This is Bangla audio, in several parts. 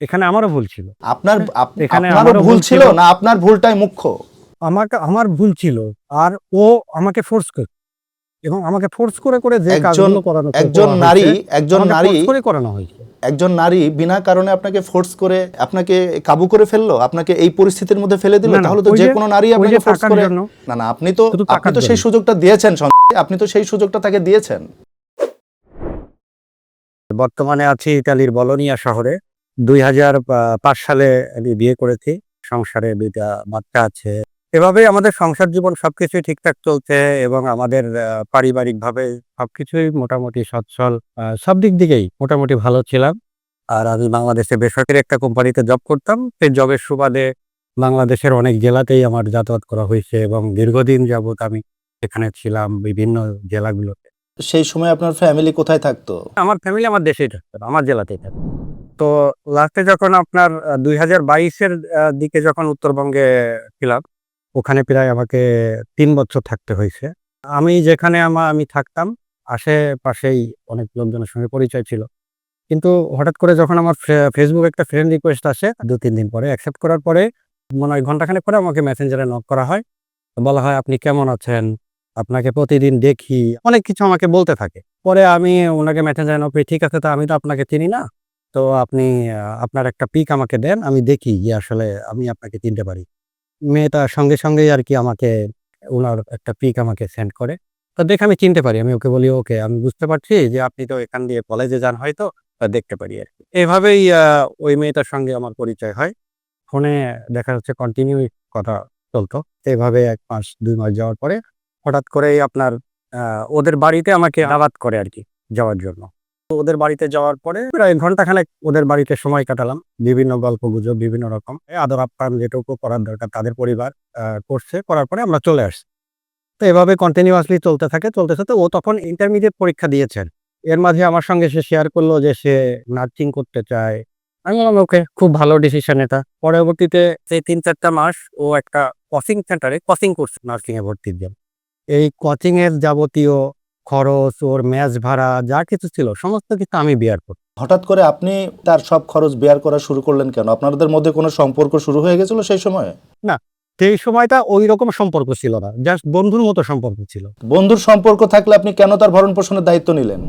এখানে আমারও ভুল ছিল। আপনার এখানে আপনারও আমারও ভুল ছিল। না আপনার ভুলটাই মুখ্য? আমাকে আমার ভুল ছিল আর ও আমাকে ফোর্স করে এবং আমাকে ফোর্স করে করে যে একজন- কাজগুলো করানো একজন করা নারী হয়েছে, একজন নারী করে করানো হয়েছে। একজন নারী বিনা কারণে আপনাকে ফোর্স করে আপনাকে কাবু করে ফেলল? আপনাকে এই পরিস্থিতির মধ্যে ফেলে দিল? তাহলে তো যে কোনো নারী আপনাকে ফোর্স করে না না আপনি তো আপনি তো সেই সুযোগটা দিয়েছেন আপনি তো সেই সুযোগটা তাকে দিয়েছেন। বর্তমানে আছি ইতালির বলোনিয়া শহরে। দুই হাজার পাঁচ সালে আমি বিয়ে করেছি। সংসারে দুইটা বাচ্চা আছে। এভাবেই আমাদের সংসার জীবন সবকিছুই ঠিকঠাক চলছে এবং আমাদের পারিবারিক ভাবে সবকিছুই মোটামুটি সচ্ছল। সব দিক দিকেই মোটামুটি ভালো ছিলাম। আর আমি বাংলাদেশে বেসরকারি একটা কোম্পানিতে জব করতাম। সেই জবের সুবাদে বাংলাদেশের অনেক জেলাতেই আমার যাতায়াত করা হয়েছে এবং দীর্ঘদিন যাবত আমি এখানে ছিলাম বিভিন্ন জেলাগুলোতে। সেই সময় আপনার ফ্যামিলি কোথায় থাকতো? আমার ফ্যামিলি আমার দেশেই থাকতো আমার জেলাতেই থাকতো। তো লাস্টে যখন আপনার দুই হাজার বাইশের দিকে যখন উত্তরবঙ্গে ছিলাম, ওখানে প্রায় আমাকে তিন বছর থাকতে হয়েছে। আমি যেখানে আমার আমি থাকতাম, আশেপাশেই অনেক লোকজনের সঙ্গে পরিচয় ছিল। কিন্তু হঠাৎ করে যখন আমার ফেসবুক একটা ফ্রেন্ড রিকোয়েস্ট আসে, দু, তিন দিন পরে অ্যাকসেপ্ট করার পরে মনে হয় ঘন্টাখানেক পরে আমাকে মেসেঞ্জারে নক করা হয়। বলা হয়, আপনি কেমন আছেন? আপনাকে প্রতিদিন দেখি। অনেক কিছু আমাকে বলতে থাকে। পরে আমি ওনাকে মেসেঞ্জারে নক ঠিক আছে, তো আমি তো আপনাকে চিনি না। তো আপনি আপনার একটা পিক আমাকে দেন, আমি দেখি যে আসলে আমি আপনাকে চিনতে পারি। মেয়েটা সঙ্গে সঙ্গেই আর কি আমাকে ওনার একটা পিক আমাকে সেন্ড করে। তো দেখে আমি চিনতে পারি, আমি ওকে বলি, ওকে, আমি বুঝতে পারছি যে আপনি তো এখান দিয়ে কলেজে যান হয়তো দেখতে পারি আর কি। এভাবেই ওই মেয়েটার সঙ্গে আমার পরিচয় হয়। ফোনে দেখা যাচ্ছে কন্টিনিউ কথা চলতো। এভাবে এক মাস, দুই মাস যাওয়ার পরে হঠাৎ করেই আপনার ওদের বাড়িতে আমাকে দাওয়াত করে আর কি, যাওয়ার জন্য। ওদের বাড়িতে যাওয়ার পরে প্রায় ঘন্টাখানেক ওদের বাড়িতে সময় কাটালাম। বিভিন্ন গল্প গুজব, বিভিন্ন রকম। আদর আপ্যায়ন যেটুকু করার দরকার তাদের পরিবার করছে, করার পরে আমরা চলে আসছি। তো এভাবে কন্টিনিউয়াসলি চলতে থাকে চলতে থাকে। ও তখন ইন্টারমিডিয়েট পরীক্ষা দিয়েছেন এর মাঝে আমার সঙ্গে সে শেয়ার করল যে সে নার্সিং করতে চায়। আমি বললাম, ওকে, খুব ভালো ডিসিশন এটা। পরবর্তীতে সেই তিন চারটা মাস ও একটা কোচিং সেন্টারে কোচিং করছে নার্সিং এ ভর্তির জন্য এই কোচিং এর যাবতীয় খরচ ওর ম্যাচ ভাড়া যা কিছু ছিল সমস্ত কিছু আমি বিয়ার করি। হঠাৎ করে আপনি তার সব খরচ বিয়ার করা শুরু করলেন কেন? আপনাদের মধ্যে কোনো সম্পর্ক শুরু হয়ে গেছিল সেই সময়? সেই সময়টা ওই রকম সম্পর্ক ছিল না জাস্ট বন্ধুর মতো সম্পর্ক ছিল। বন্ধুর সম্পর্ক থাকলে আপনি কেন তার ভরণ পোষণের দায়িত্ব নিলেন?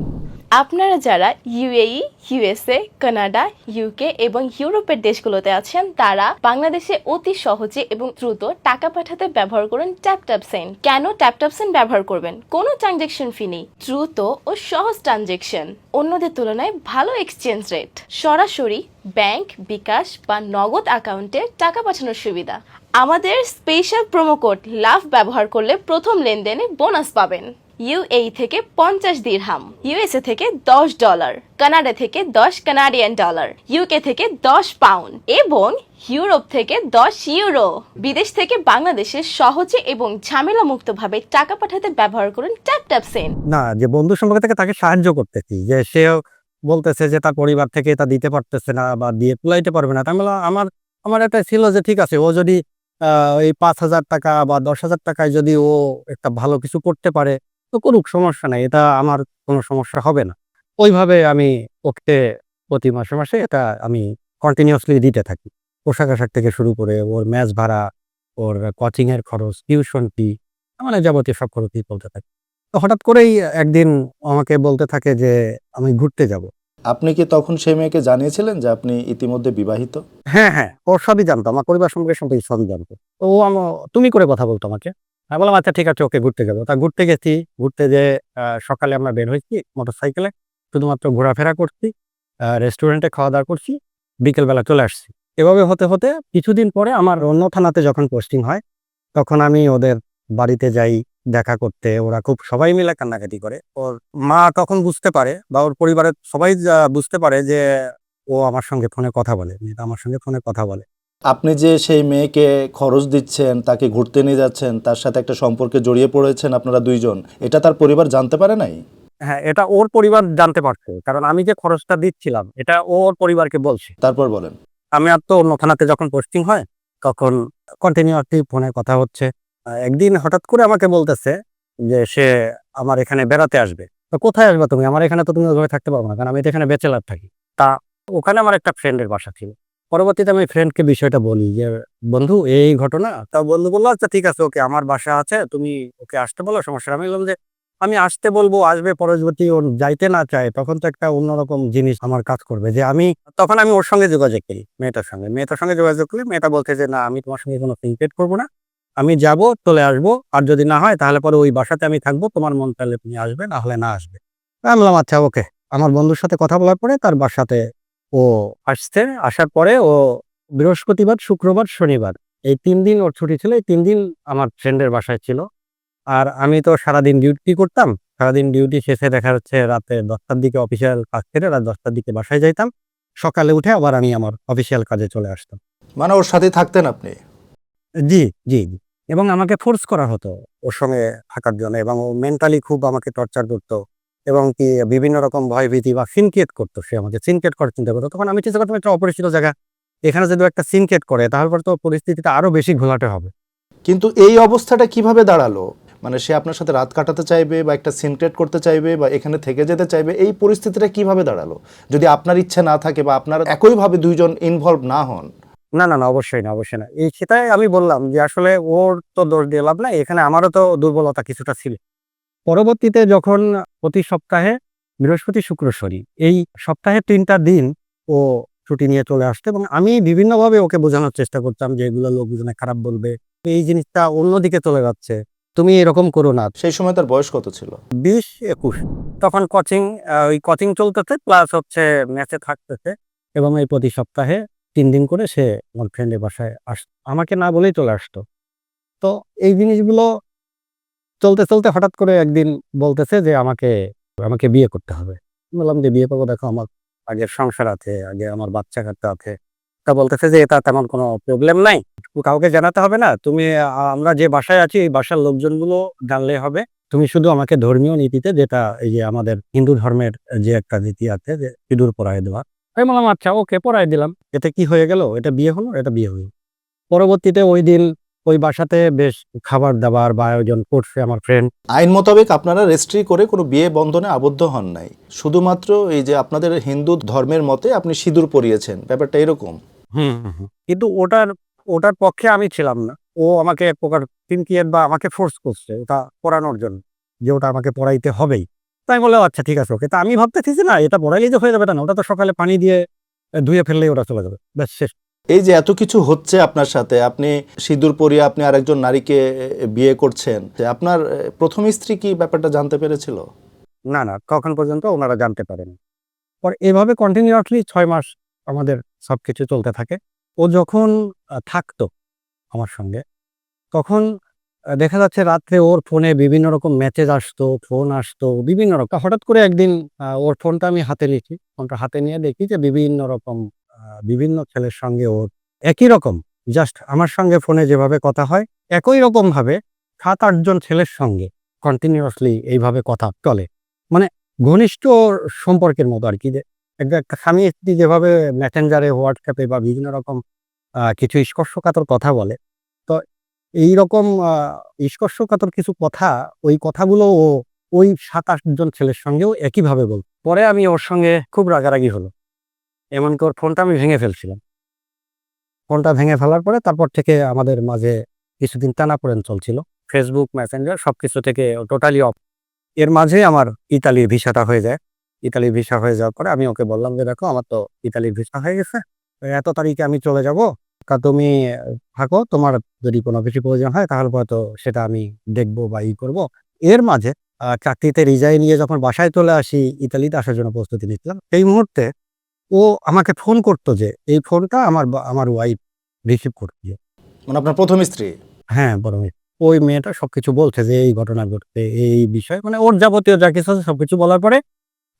আপনারা যারা ইউএই ইউএসএ কানাডা ইউকে এবং ইউরোপের দেশগুলোতে আছেন, তারা বাংলাদেশে অতি সহজে এবং দ্রুত টাকা পাঠাতে ব্যবহার করুন ট্যাপট্যাপ সেন্ড কেন ট্যাপট্যাপ সেন্ড ব্যবহার করবেন? কোনো ট্রানজেকশন ফি নেই, দ্রুত ও সহজ ট্রানজেকশন অন্যদের তুলনায় ভালো এক্সচেঞ্জ রেট সরাসরি ব্যাংক বিকাশ বা নগদ অ্যাকাউন্টে টাকা পাঠানোর সুবিধা। আমাদের স্পেশাল প্রোমো কোড লাভ ব্যবহার করলে প্রথম লেনদেনে বোনাস পাবেন। ইউএই থেকে পঞ্চাশ দিরহাম ইউএসএ থেকে দশ ডলার কানাডা থেকে দশ কানাডিয়ান ডলার ইউকে থেকে দশ পাউন্ড এবং ইউরোপ থেকে দশ ইউরো। বিদেশ থেকে বাংলাদেশে সহজে এবং ঝামেলা মুক্তভাবে টাকা পাঠাতে ব্যবহার করুন ট্যাপ ট্যাপ সেন্ড না যে বন্ধু সম্পর্ক থেকে তাকে সাহায্য করতেছি যে সেও বলতেছে যে তার পরিবার থেকে তা দিতে পারতেছে না বা দিয়ে তুলাইতে পারবে না। বললাম, আমার আমার একটা ছিল যে ঠিক আছে ও যদি এই পাঁচ হাজার টাকা বা দশ হাজার টাকায় যদি ও একটা ভালো কিছু করতে পারে তো করুক সমস্যা নাই এটা আমার কোনো সমস্যা হবে না। ওইভাবে আমি ওকে প্রতি মাসে মাসে এটা আমি কন্টিনিউয়াসলি দিতে থাকি। পোশাক আশাক থেকে শুরু করে ওর ম্যাচ ভাড়া ওর কোচিং এর খরচ টিউশন ফি মানে যাবতীয় সব খরচই চলতে থাকে। তো হঠাৎ করেই একদিন আমাকে বলতে থাকে যে আমি ঘুরতে যাব। আপনি কি তখন সেই মেয়েকে জানিয়েছিলেন যে আপনি ইতিমধ্যে বিবাহিত? হ্যাঁ হ্যাঁ ও সবই জানতো আমার পরিবার সম্পর্কে সম্পর্কে সবই জানতো তো ও আমার তুমি করে কথা বলতো আমাকে? আমি বললাম আচ্ছা ঠিক আছে, ওকে ঘুরতে যাব। তা ঘুরতে গেছি, ঘুরতে যে সকালে আমরা বের হয়েছি মোটর সাইকেলে শুধুমাত্র ঘোরাফেরা করছি রেস্টুরেন্টে খাওয়া দাওয়া করছি, বিকেলবেলা চলে আসছি। এভাবে হতে হতে কিছুদিন পরে আমার অন্য থানাতে যখন পোস্টিং হয়, তখন আমি ওদের বাড়িতে যাই দেখা করতে। ওরা খুব, সবাই মিলে কান্নাকাটি করে। ওর মা তখন বুঝতে পারে বা ওর পরিবারের সবাই বুঝতে পারে যে, ও আমার সঙ্গে ফোনে কথা বলে, মেয়েটা আমার সঙ্গে ফোনে কথা বলে। আপনি যে সেই মেয়েকে খরচ দিচ্ছেন তাকে ঘুরতে নিয়ে যাচ্ছেন তার সাথে একটা সম্পর্কে জড়িয়ে পড়েছেন আপনারা দুইজন এটা তার পরিবার জানতে পারে নাই? হ্যাঁ এটা ওর পরিবার জানতে পারছে কারণ আমি যে খরচটা দিচ্ছিলাম এটা ওর পরিবারকে বলছে। তারপর বলেন। আমি আর তো অন্য থানাতে যখন পোস্টিং হয় তখন কন্টিনিউয়াসলি ফোনে কথা হচ্ছে। একদিন হঠাৎ করে আমাকে বলতেছে যে সে আমার এখানে বেড়াতে আসবে। তো কোথায় আসবে তুমি? আমার এখানে তো তুমি ওইভাবে থাকতে পারব না কারণ আমি তো এখানে ব্যাচেলার থাকি। তা ওখানে আমার একটা ফ্রেন্ডের বাসা ছিল। পরবর্তীতে আমি ফ্রেন্ডকে বিষয়টা বলি যে, বন্ধু, এই ঘটনা? তা বন্ধু বলল আচ্ছা ঠিক আছে, ওকে, আমার বাসা আছে, তুমি ওকে আসতে বলো, সমস্যা আমি বললাম যে, আমি আসতে বলব, আসবে, পরবর্তী ওর যাইতে না চায়, তখন তো একটা অন্যরকম জিনিস আমার কাজ করবে। যে আমি, তখন আমি ওর সঙ্গে যোগাযোগ করি, মেয়েটার সঙ্গে। মেয়েটার সঙ্গে যোগাযোগ করি, মেয়েটা বলছে যে, না, আমি তোমার সঙ্গে কোনো সিনক্রেট করব না। আমি যাব, চলে আসব, আর যদি না হয়, তাহলে পরে ওই বাসাতে আমি থাকব, তোমার মন তাহলে তুমি আসবে, না হলে না আসবে। আমি বললাম আচ্ছা ওকে। আমার বন্ধুর সাথে কথা বলার পরে তার বাসাতে ও আসছে আসার পরে ও বৃহস্পতিবার শুক্রবার শনিবার। এই তিন দিন ওর ছুটি ছিল এই তিন দিন আমার ফ্রেন্ডের বাসায় ছিল। আর আমি তো সারাদিন ডিউটি করতাম সারাদিন ডিউটি শেষে দেখা যাচ্ছে রাতে দশটার দিকে অফিসিয়াল কাজ সেরে রাত দশটার দিকে বাসায় যাইতাম। সকালে উঠে আবার আমি আমার অফিসিয়াল কাজে চলে আসতাম। মানে ওর সাথে থাকতেন আপনি? জি জি জি। এবং আমাকে ফোর্স করা হতো ওর সঙ্গে থাকার জন্য এবং ও মেন্টালি খুব আমাকে টর্চার করতো। এবং কি বিভিন্ন রকম ভয়ভীতি বা সিনকেট করতো সে আমাকে। সিনকেট করার চিন্তা করতো। তখন আমি চিন্তা করতাম একটা অপরিচিত জায়গা। এখানে যদি একটা সিনকেট করে তাহলে তো পরিস্থিতিটা আরও বেশি ঘোলাটে হবে। কিন্তু এই অবস্থাটা কীভাবে দাঁড়াল? মানে সে আপনার সাথে রাত কাটাতে চাইবে বা একটা সিনক্রেট করতে চাইবে বা এখানে থেকে যেতে চাইবে এই পরিস্থিতিটা কীভাবে দাঁড়াল? যদি আপনার ইচ্ছে না থাকে বা আপনার একইভাবে দুইজন ইনভলভ না হন। না না না অবশ্যই না অবশ্যই না। এই সেটাই আমি বললাম যে আসলে ওর তো দোষ দিয়ে লাভ নাই এখানে আমারও তো দুর্বলতা কিছুটা ছিল। পরবর্তীতে যখন প্রতি সপ্তাহে বৃহস্পতি শুক্র শনি এই সপ্তাহে তিনটা দিন ও ছুটি নিয়ে চলে আসতো এবং আমি বিভিন্নভাবে ওকে বোঝানোর চেষ্টা করতাম যে এগুলো লোকজনে খারাপ বলবে এই জিনিসটা অন্যদিকে চলে যাচ্ছে তুমি এরকম করো না। সেই সময় তার বয়স কত ছিল? বিশ একুশ। তখন কোচিং ওই কোচিং চলতেছে প্লাস হচ্ছে ম্যাচে থাকতেছে এবং এই প্রতি সপ্তাহে তিন দিন করে সে আমার ফ্রেন্ডের বাসায় আস আমাকে না বলেই চলে আসতো। তো এই জিনিসগুলো চলতে চলতে হঠাৎ করে একদিন বলতেছে যে আমাকে আমাকে বিয়ে করতে হবে। বললাম যে, বিয়ে করব, দেখো আমার আগের সংসার আছে, আগে আমার বাচ্চা কাচ্চা আছে। তা বলতেছে যে, এটা তেমন কোনো প্রবলেম নাই। কাউকে জানাতে হবে না। তুমি, আমরা যে বাসায় আছি, এই বাসার লোকজনগুলো জানলে হবে। তুমি শুধু আমাকে ধর্মীয় নীতিতে যেটা এই যে আমাদের হিন্দু ধর্মের যে একটা নীতি আছে যে, সিঁদুর পরায় দেওয়া। আমি বললাম আচ্ছা ওকে পরায় দিলাম। এতে কি হয়ে গেল? এটা বিয়ে হলো, এটা বিয়ে হলো। পরবর্তীতে ওই দিন ওই বাসাতে বেশ খাবার দাবার বা আয়োজন করছে আমার ফ্রেন্ড আইন মোতাবেক আপনারা রেজিস্ট্রি করে কোনো বিয়ে বন্ধনে আবদ্ধ হন নাই। শুধুমাত্র এই যে আপনাদের হিন্দু ধর্মের মতে আপনি সিঁদুর পরিয়েছেন ব্যাপারটা এরকম। হুম। কিন্তু ওটার ওটার পক্ষে আমি ছিলাম না। ও আমাকে এক প্রকার পিনকিয়েট বা আমাকে ফোর্স করছে ওটা পড়ানোর জন্য যে ওটা আমাকে পড়াইতে হবেই। তাই বললাম আচ্ছা ঠিক আছে ওকে। তা আমি ভাবতেছি না এটা পড়াইলেই যে হয়ে যাবে না। ওটা তো সকালে পানি দিয়ে ধুয়ে ফেললেই ওটা চলে যাবে। ব্যাস শেষ। এই যে এত কিছু হচ্ছে আপনার সাথে, আপনি সিঁদুর পরিয়ে আপনি আরেকজন নারীকে বিয়ে করছেন আপনার প্রথম স্ত্রী কি ব্যাপারটা জানতে পেরেছিল? না না, কখন পর্যন্ত ওনারা জানতে পারেন। পর এভাবে কন্টিনিউয়াসলি ছয় মাস আমাদের সব কিছু চলতে থাকে। ও যখন থাকতো আমার সঙ্গে, তখন দেখা যাচ্ছে রাত্রে ওর ফোনে বিভিন্ন রকম মেসেজ আসতো ফোন আসতো, বিভিন্ন রকম। হঠাৎ করে একদিন ওর ফোনটা আমি হাতে নিয়েছি। ফোনটা হাতে নিয়ে দেখি যে বিভিন্ন রকম বিভিন্ন ছেলের সঙ্গে ওর একই রকম। জাস্ট আমার সঙ্গে ফোনে যেভাবে কথা হয়, একই রকম ভাবে সাত আটজন ছেলের সঙ্গে কন্টিনিউয়াসলি এইভাবে কথা চলে। মানে ঘনিষ্ঠ সম্পর্কের মতো আর কি। যে একটা স্বামী স্ত্রী যেভাবে মেসেঞ্জারে হোয়াটসঅ্যাপে বা বিভিন্ন রকম কিছু স্পর্শকাতর কথা বলে, তো এই রকম স্পর্শকাতর কিছু কথা, ওই কথাগুলো ও ওই সাত আটজন ছেলের সঙ্গেও একইভাবে বল। পরে আমি ওর সঙ্গে খুব রাগারাগি হলো। এমনকি ওর ফোনটা আমি ভেঙে ফেলছিলাম। ফোনটা ভেঙে ফেলার পরে তারপর থেকে আমাদের মাঝে কিছুদিন টানাপোড়েন চলছিল। ফেসবুক মেসেঞ্জার সবকিছু থেকে টোটালি অফ এর মাঝে আমার ইতালির ভিসাটা হয়ে যায়। ইতালির ভিসা হয়ে যাওয়ার পরে আমি ওকে বললাম যে, দেখো, আমার তো ইতালির ভিসা হয়ে গেছে। এত তারিখে আমি চলে যাব। তা তুমি, থাকো, তোমার যদি কোনো কিছু প্রয়োজন হয় তাহলে হয়তো সেটা আমি দেখব বা ই করব। এর মাঝে চাকরিতে রিজাইন নিয়ে যখন বাসায় চলে আসি, ইতালিতে আসার জন্য প্রস্তুতি নিচ্ছিলাম। এই মুহূর্তে ও আমাকে ফোন করতো যে এই ফোনটা আমার আমার ওয়াইফ রিসিভ করতে মানে আপনার প্রথম স্ত্রী? হ্যাঁ বড় মেয়ে ওই মেয়েটা সবকিছু বলছে যে এই ঘটনা ঘটছে এই বিষয়। মানে ওর যাবতীয় যা কিছু আছে সবকিছু বলার পরে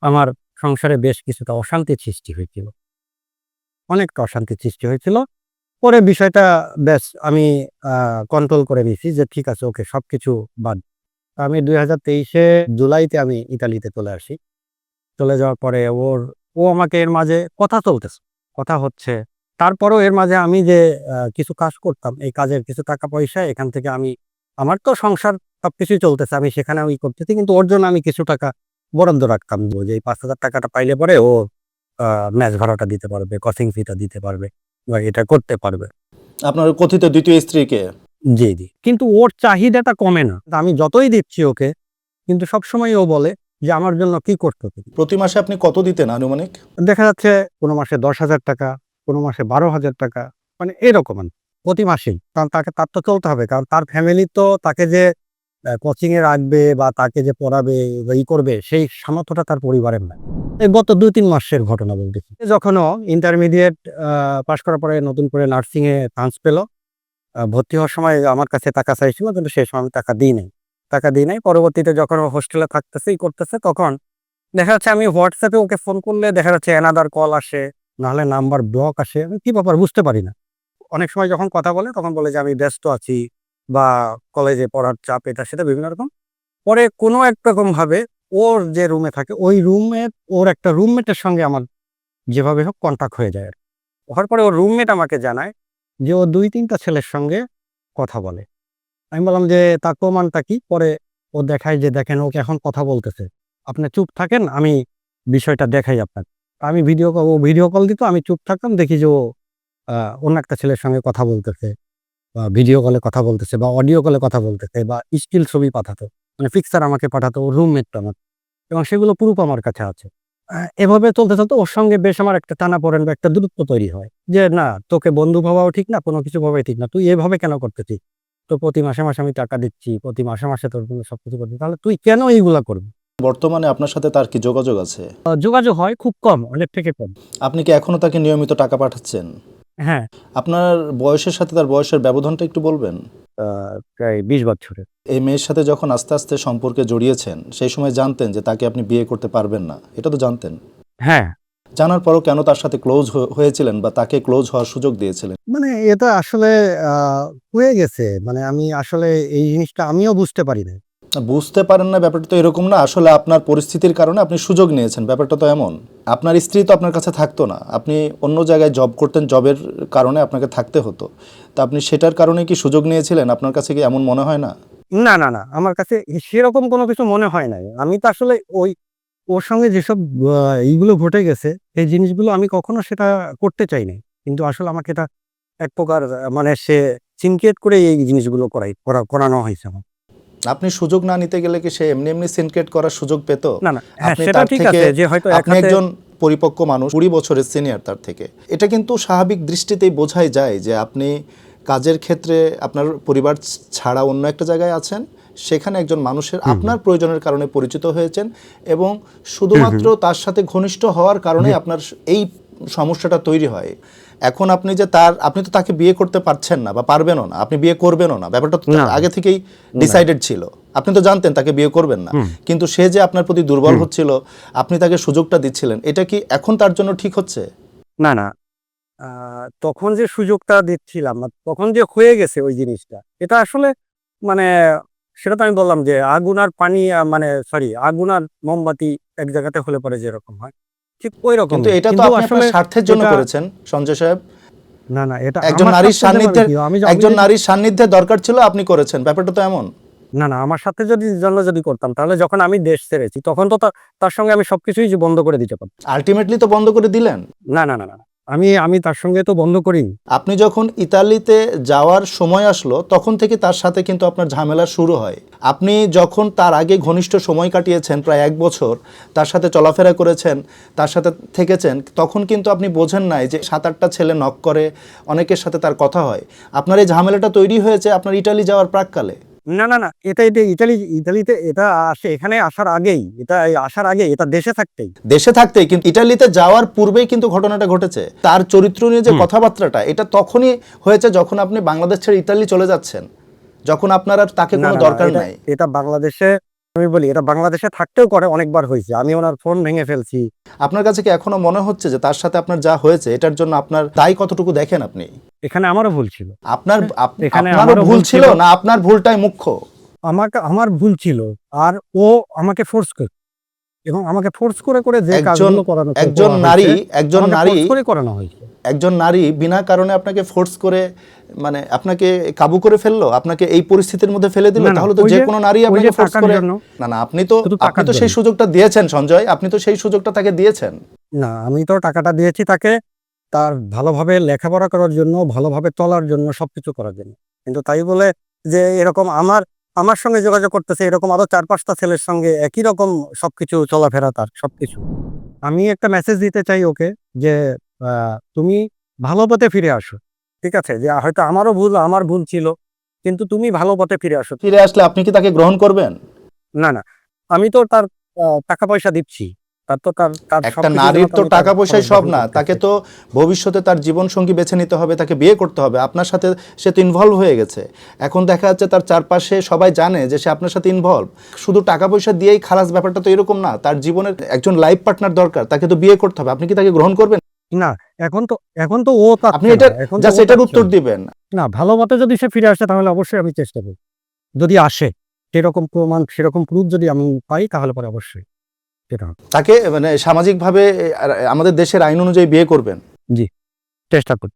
আমার সংসারে বেশ কিছুটা অশান্তির সৃষ্টি হয়েছিল। অনেকটা অশান্তির সৃষ্টি হয়েছিল। পরে বিষয়টা বেশ আমি কন্ট্রোল করে নিয়েছি যে ঠিক আছে ওকে সব কিছু বাদ আমি দুই হাজার তেইশে জুলাইতে আমি ইতালিতে চলে আসি। চলে যাওয়ার পরে ওর ও আমাকে এর মাঝে কথা চলতেছে কথা হচ্ছে তারপরেও এর মাঝে আমি যে কিছু কাজ করতাম এই কাজের কিছু টাকা পয়সা এখান থেকে আমি আমার তো সংসার সবকিছুই চলতেছে আমি সেখানে ওই করতেছি কিন্তু ওর জন্য আমি কিছু টাকা বরাদ্দ রাখতাম। যে এই পাঁচ হাজার টাকাটা পাইলে পরে ও ম্যাচ ভাড়াটা দিতে পারবে কসিং ফিটা দিতে পারবে বা এটা করতে পারবে। আপনার কথিত দ্বিতীয় স্ত্রীকে জি জি। কিন্তু ওর চাহিদাটা কমে না। আমি যতই দিচ্ছি ওকে কিন্তু সবসময় ও বলে যে আমার জন্য কি করতে হবে? প্রতি মাসে আপনি কত দিতেন আনুমানিক? দেখা যাচ্ছে কোনো মাসে দশ হাজার টাকা কোনো মাসে বারো হাজার টাকা মানে এরকম প্রতি মাসেই। কারণ তাকে তার তো চলতে হবে কারণ তার ফ্যামিলি তো তাকে যে কোচিং এ রাখবে বা তাকে যে পড়াবে বা ই করবে সেই সামর্থ্যটা তার পরিবারের না এই গত দুই তিন মাসের ঘটনা বলতেছি। যখনও ইন্টারমিডিয়েট পাশ করার পরে নতুন করে নার্সিং এ চান্স পেল ভর্তি হওয়ার সময় আমার কাছে টাকা চাইছিল কিন্তু সেই সময় আমি টাকা দিই নাই। টাকা দিই নাই। পরবর্তীতে যখন হোস্টেলে থাকতেছে করতেছে, তখন দেখা যাচ্ছে আমি হোয়াটসঅ্যাপে ওকে ফোন করলে দেখা যাচ্ছে এনাদার কল আসে, নাহলে নাম্বার ব্লক আসে। আমি কি ব্যাপার বুঝতে পারি না। অনেক সময় যখন কথা বলে, তখন বলে যে আমি ব্যস্ত আছি বা কলেজে পড়ার চাপ এটা সেটা বিভিন্ন রকম। পরে কোনো এক রকম ভাবে ওর যে রুমে থাকে, ওই রুমে ওর একটা রুমমেটের সঙ্গে আমার যেভাবে হোক কন্ট্যাক্ট হয়ে যায় আর। হওয়ার পরে ওর রুমমেট আমাকে জানায় যে ও দুই তিনটা ছেলের সঙ্গে কথা বলে। আমি বললাম যে, তার প্রমাণটা কি? পরে ও দেখায় যে, দেখেন, ওকে এখন কথা বলতেছে। আপনি চুপ থাকেন, আমি বিষয়টা দেখাই আপনাকে আমি ভিডিও কল ও ভিডিও কল দিত, আমি চুপ থাকতাম, দেখি যে, ও অন্য একটা ছেলের সঙ্গে কথা বলতেছে, বা ভিডিও কলে কথা বলতেছে, বা অডিও কলে কথা বলতেছে, বা স্টিল ছবি পাঠাতো মানে পিকচার আমাকে পাঠাতো, ওর রুমমেট আমার। এবং সেগুলো প্রুফ আমার কাছে আছে। এভাবে চলতে চলতে ওর সঙ্গে বেশ আমার একটা টানা পড়েন বা একটা দূরত্ব তৈরি হয়, যে, না, তোকে বন্ধু ভাবাও ঠিক না, কোনো কিছু ভাবাই ঠিক না, তুই এভাবে কেন করতেছিস? তো প্রতি মাসে মাসে আমি টাকা দিচ্ছি প্রতি মাসে মাসে তোর জন্য সবকিছু করছি। তাহলে তুই কেন এইগুলা করবি? বর্তমানে আপনার সাথে তার কি যোগাযোগ আছে? যোগাযোগ হয় খুব কম অনেক থেকে কম। আপনি কি এখনও তাকে নিয়মিত টাকা পাঠাচ্ছেন? হ্যাঁ। আপনার বয়সের সাথে তার বয়সের ব্যবধানটা একটু বলবেন? প্রায় বিশ বছরের। এই মেয়ের সাথে যখন আস্তে আস্তে সম্পর্কে জড়িয়েছেন সেই সময় জানতেন যে তাকে আপনি বিয়ে করতে পারবেন না। এটা তো জানতেন। হ্যাঁ। জানার পরও কেন তার সাথে ক্লোজ হয়েছিলেন বা তাকে ক্লোজ হওয়ার সুযোগ দিয়েছিলেন? মানে এটা আসলে হয়ে গেছে। মানে আমি আসলে এই জিনিসটা আমিও বুঝতে পারি না বুঝতে পারেন না ব্যাপারটা তো এরকম না। আসলে আপনার পরিস্থিতির কারণে আপনি সুযোগ নিয়েছেন ব্যাপারটা তো এমন। আপনার স্ত্রী তো আপনার কাছে থাকতো না। আপনি অন্য জায়গায় জব করতেন জবের কারণে আপনাকে থাকতে হতো। তা আপনি সেটার কারণে কি সুযোগ নিয়েছিলেন? আপনার কাছে কি এমন মনে হয় না? না না না। আমার কাছে সেরকম কোনো কিছু মনে হয় নাই। আমি তো আসলে ওই ওর সঙ্গে যেসব এইগুলো ঘটে গেছে এই জিনিসগুলো আমি কখনো সেটা করতে চাই নাই কিন্তু আসলে আমাকে এটা এক প্রকার মানে সে সিনক্রিয়েট করে এই জিনিসগুলো করাই করা করানো হয়েছে আমার। আপনি সুযোগ না নিতে গেলে কি সে এমনি এমনি সিনক্রেট করার সুযোগ পেত? না না হ্যাঁ সেটা ঠিক আছে যে হয়তো আপনি একজন পরিপক্ক মানুষ কুড়ি বছরের সিনিয়র তার থেকে। এটা কিন্তু স্বাভাবিক দৃষ্টিতেই বোঝাই যায় যে আপনি কাজের ক্ষেত্রে আপনার পরিবার ছাড়া অন্য একটা জায়গায় আছেন সেখানে একজন মানুষের আপনার প্রয়োজনের কারণে পরিচিত হয়েছেন এবং শুধুমাত্র তার সাথে ঘনিষ্ঠ হওয়ার কারণে আপনার এই সমস্যাটা তৈরি হয়। এখন আপনি যে তার আপনি তো তাকে বিয়ে করতে পারছেন না বা পারবেনও না আপনি বিয়ে করবেনও না ব্যাপারটা তো আগে থেকেই ডিসাইডেড ছিল। আপনি তো জানতেন তাকে বিয়ে করবেন না। কিন্তু সে যে আপনার প্রতি দুর্বল হচ্ছিল আপনি তাকে সুযোগটা দিচ্ছিলেন এটা কি এখন তার জন্য ঠিক হচ্ছে? না না। তখন যে সুযোগটা দিচ্ছিলাম তখন যে হয়ে গেছে ওই জিনিসটা এটা আসলে মানে সেটা তো আমি বললাম যে আগুন আর পানি মানে সরি আগুন আর মোমবাতি এক জায়গাতে হলে পরে যেরকম হয় ঠিক ওই রকম কিন্তু এটা তো আপনি আপনার স্বার্থের জন্য করেছেন সঞ্জয় সাহেব। না না এটা একজন নারীর আমি একজন নারীর সান্নিধ্যে দরকার ছিল আপনি করেছেন ব্যাপারটা তো এমন। না না আমার সাথে যদি জন্য যদি করতাম তাহলে যখন আমি দেশ ছেড়েছি তখন তো তার সঙ্গে আমি সবকিছুই বন্ধ করে দিতে পারতাম। আলটিমেটলি তো বন্ধ করে দিলেন? না না না না। আমি আমি তার সঙ্গে তো বন্ধ করি আপনি যখন ইতালিতে যাওয়ার সময় আসলো, তখন থেকে তার সাথে কিন্তু আপনার ঝামেলা শুরু হয়। আপনি যখন তার আগে ঘনিষ্ঠ সময় কাটিয়েছেন, প্রায় এক বছর, তার সাথে চলাফেরা করেছেন, তার সাথে থেকেছেন, তখন কিন্তু আপনি বোঝেন নাই যে সাত, আটটা ছেলে নক করে, অনেকের সাথে তার কথা হয়। আপনার এই ঝামেলাটা তৈরি হয়েছে আপনার ইটালি যাওয়ার প্রাককালে? না না না এটা এটা ইতালি ইতালিতে এটা আসে এখানে আসার আগেই এটা আসার আগে এটা দেশে থাকতেই। দেশে থাকতেই কিন্তু ইটালিতে যাওয়ার পূর্বেই কিন্তু ঘটনাটা ঘটেছে। তার চরিত্র নিয়ে যে কথাবার্তাটা এটা তখনই হয়েছে যখন আপনি বাংলাদেশ ছেড়ে ইতালি চলে যাচ্ছেন। যখন আপনার আর তাকে কোনো দরকার নাই। এটা বাংলাদেশে আমি বলি এটা বাংলাদেশে থাকতেও করে অনেকবার হয়েছে। আমি ওনার ফোন ভেঙে ফেলছি। আপনার কাছে কি এখনও মনে হচ্ছে যে তার সাথে আপনার যা হয়েছে এটার জন্য আপনার দায় কতটুকু দেখেন আপনি? এখানে আমারও ভুল ছিল। আপনার এখানে আমারও ভুল ছিল। না আপনার ভুলটাই মুখ্য? আমাকে আমার ভুল ছিল আর ও আমাকে ফোর্স করে এবং আমাকে ফোর্স করে করে যে কাজগুলো করানো একজন নারী একজন নারী করে করানো হয়েছে। একজন নারী বিনা কারণে আপনাকে ফোর্স করে মানে আপনাকে কাবু করে ফেলল আপনাকে এই পরিস্থিতির মধ্যে ফেলে দিল তাহলে তো যে কোনো নারী আপনাকে ফোর্স করে না না আপনি তো আপনি তো সেই সুযোগটা দিয়েছেন সঞ্জয়। আপনি তো সেই সুযোগটা তাকে দিয়েছেন। না আমি তো টাকাটা দিয়েছি তাকে তার ভালোভাবে লেখাপড়া করার জন্য ভালোভাবে চলার জন্য সবকিছু করার জন্য। কিন্তু তাই বলে যে এরকম আমার আমার সঙ্গে যোগাযোগ করতেছে এরকম আরও চার পাঁচটা ছেলের সঙ্গে একই রকম সবকিছু চলাফেরা তার সবকিছু। আমি একটা মেসেজ দিতে চাই ওকে যে তুমি ভালো পথে ফিরে আসো ঠিক আছে? যে হয়তো আমারও ভুল আমার ভুল ছিল কিন্তু তুমি ভালো পথে ফিরে আসো। ফিরে আসলে আপনি কি তাকে গ্রহণ করবেন? না না আমি তো তার টাকা পয়সা দিচ্ছি। তার তো তার একটা নারীর তো টাকা পয়সাই সব না তাকে তো ভবিষ্যতে তার জীবন সঙ্গী বেছে নিতে হবে তাকে বিয়ে করতে হবে। আপনার সাথে সে তো ইনভলভ হয়ে গেছে। এখন দেখা যাচ্ছে তার চারপাশে সবাই জানে যে সে আপনার সাথে ইনভলভ শুধু টাকা পয়সা দিয়েই খালাস ব্যাপারটা তো এরকম না তার জীবনের একজন লাইফ পার্টনার দরকার তাকে তো বিয়ে করতে হবে। আপনি কি তাকে গ্রহণ করবেন? না এখন তো এখন তো ও আপনি এটা এখন জাস্ট এটার উত্তর দিবেন। না ভালো মতে যদি সে ফিরে আসে তাহলে অবশ্যই আমি চেষ্টা করব। যদি আসে সেরকম প্রমাণ সেরকম প্রুফ যদি আমি পাই তাহলে পরে অবশ্যই সেটা তাকে মানে সামাজিকভাবে আমাদের দেশের আইন অনুযায়ী বিয়ে করবেন। জি চেষ্টা করি।